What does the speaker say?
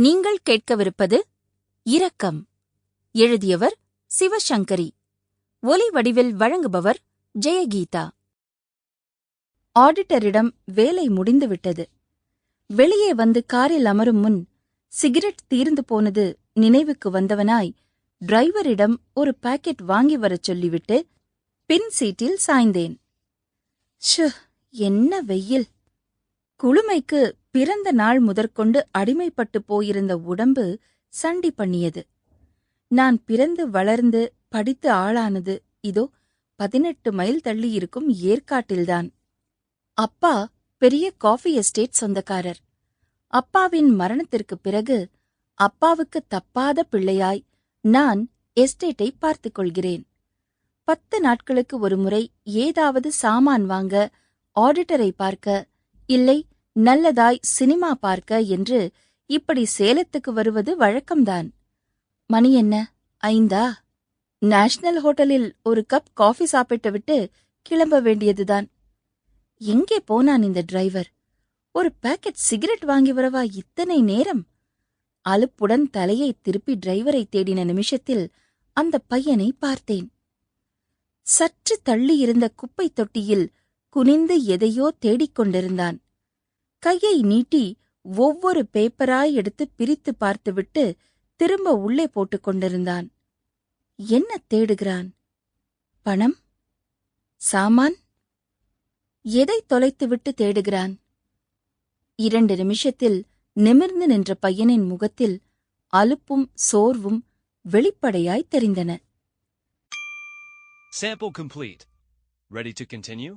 நீங்கள் கேட்கவிருப்பது இரக்கம். எழுதியவர் சிவசங்கரி. ஒலி வடிவில் வழங்குபவர் ஜெயகீதா. ஆடிட்டரிடம் வேலை முடிந்துவிட்டது. வெளியே வந்து காரில் அமரும் முன் சிகரெட் தீர்ந்து போனது நினைவுக்கு வந்தவனாய் டிரைவரிடம் ஒரு பாக்கெட் வாங்கி வரச் சொல்லிவிட்டு பின் சீட்டில் சாய்ந்தேன். ஷு என்ன வெயில். குளுமைக்கு பிறந்த நாள் முதற்கொண்டு அடிமைப்பட்டு போயிருந்த உடம்பு சண்டி பண்ணியது. நான் பிறந்து வளர்ந்து படித்து ஆளானது இதோ பதினெட்டு மைல் தள்ளியிருக்கும் ஏற்காட்டில்தான். அப்பா பெரிய காஃபி எஸ்டேட் சொந்தக்காரர். அப்பாவின் மரணத்திற்குப் பிறகு அப்பாவுக்கு தப்பாத பிள்ளையாய் நான் எஸ்டேட்டை பார்த்துக் கொள்கிறேன். பத்து நாட்களுக்கு ஒருமுறை ஏதாவது சாமான் வாங்க ஆடிட்டரை பார்க்க இல்லை நல்லதாய் சினிமா பார்க்க என்று இப்படி சேலத்துக்கு வருவது வழக்கம்தான். மணி என்ன? ஐந்தா? நேஷனல் ஹோட்டலில் ஒரு கப் காஃபி சாப்பிட்டுவிட்டு கிளம்ப வேண்டியதுதான். எங்கே போனான் இந்த டிரைவர்? ஒரு பாக்கெட் சிகரெட் வாங்கி வரவா இத்தனை நேரம்? அலுப்புடன் தலையை திருப்பி டிரைவரை தேடின நிமிஷத்தில் அந்த பையனை பார்த்தேன். சற்று தள்ளியிருந்த குப்பைத் தொட்டியில் குனிந்து எதையோ தேடிக் கொண்டிருந்தான் கையை நீட்டி ஒவ்வொரு பேப்பராய் எடுத்து பிரித்து பார்த்துவிட்டு திரும்ப உள்ளே போட்டுக் கொண்டிருந்தான். என்ன தேடுகிறான்? பணம்? சாமான்? எதை தொலைத்துவிட்டு தேடுகிறான்? இரண்டு நிமிஷத்தில் நிமிர்ந்து நின்ற பையனின் முகத்தில் அலுப்பும் சோர்வும் வெளிப்படையாய் தெரிந்தன. Sample complete. Ready to continue?